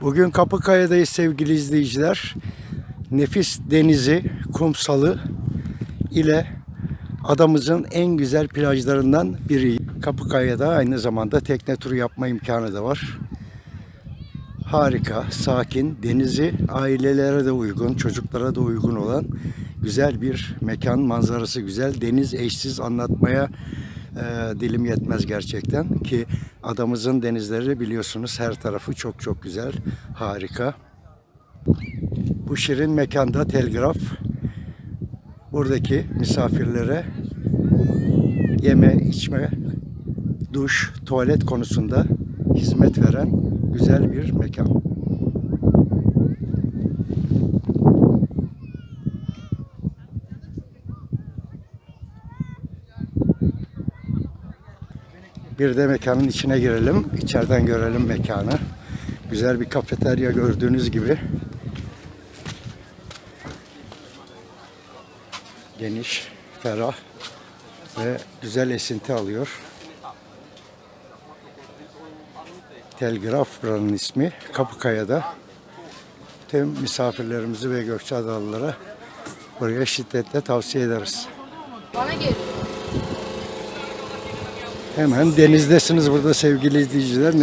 Bugün Kapıkaya'dayız sevgili izleyiciler. Nefis denizi, kumsalı ile adamızın en güzel plajlarından biri. Kapıkaya'da aynı zamanda tekne turu yapma imkanı da var. Harika, sakin, denizi ailelere de uygun, çocuklara da uygun olan güzel bir mekan, manzarası güzel. Deniz eşsiz anlatmaya e, dilim yetmez gerçekten ki adamızın denizleri biliyorsunuz her tarafı çok çok güzel, harika. Bu şirin mekanda telgraf buradaki misafirlere yeme, içme, duş, tuvalet konusunda hizmet veren güzel bir mekan. Bir de mekanın içine girelim. içeriden görelim mekanı. Güzel bir kafeterya gördüğünüz gibi. Geniş, ferah ve güzel esinti alıyor. Telgraf buranın ismi. Kapıkaya'da. Tüm misafirlerimizi ve Gökçeadalılara buraya şiddetle tavsiye ederiz. Bana gel. Hemen denizdesiniz burada sevgili izleyiciler.